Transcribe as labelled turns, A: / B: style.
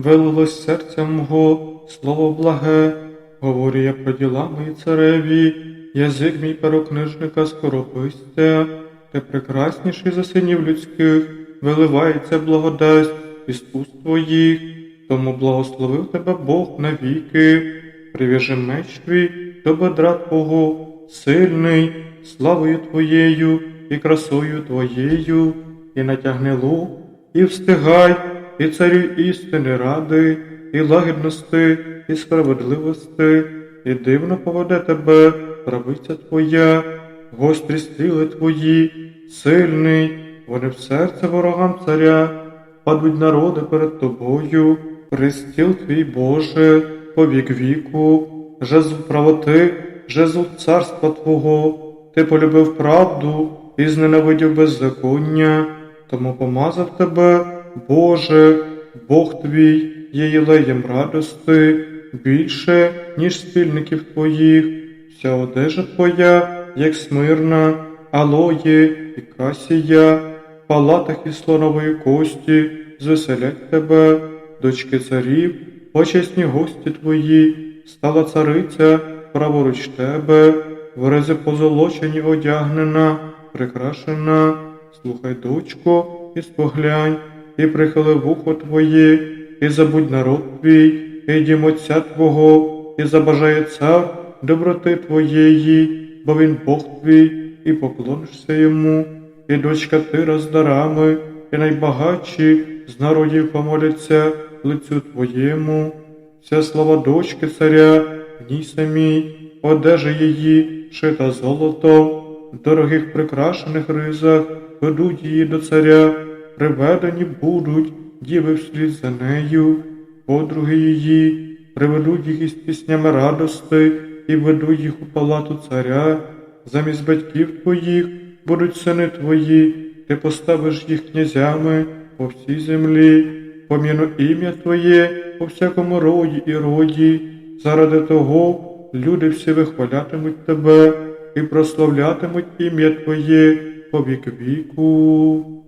A: вилилось серця мого, слово благе, говорю я про діла мої цареві, язик мій перокнижника скоропистя, ти прекрасніший за синів людських, виливається благодать із уст твоїх, тому благословив тебе Бог навіки, прив'яжи меч твій до бедра Твого, сильний, славою Твоєю і красою Твоєю, і натягни лук, і встигай, і царю істини ради, і лагідності, і справедливості, і дивно поведе тебе, правиця Твоя, гострі стріли Твої, сильний, вони в серце ворогам царя, падуть народи перед тобою, пристіл твій Боже, по вік віку, жезл правоти, жезл царства Твого, ти полюбив правду і зненавидів беззаконня, тому помазав тебе, Боже, Бог твій, є єлеєм радости, більше, ніж спільників твоїх, вся одежа твоя, як смирна, алоє і касія, в палатах із слонової кості, звеселять тебе, дочки царів, почесні гості твої, стала цариця, праворуч тебе, в рези позолочені одягнена, прикрашена, слухай, дочко, і споглянь, і прихили вухо твоє, і забудь народ твій, і дім отця твого, і забажає цар доброти твоєї, бо він Бог твій, і поклонишся йому, і дочка тира з дарами, і найбагатші з народів помоляться лицю твоєму. Вся слава дочки царя, в ній самій, одежа її, шита золотом, в дорогих прикрашених ризах, ведуть її до царя, приведені будуть діви вслід за нею, подруги її, приведуть їх із піснями радости і ведуть їх у палату царя, замість батьків твоїх будуть сини твої, ти поставиш їх князями по всій землі, поміну ім'я Твоє по всякому роді і роді, заради того люди всі вихвалятимуть тебе і прославлятимуть ім'я Твоє по вік віку.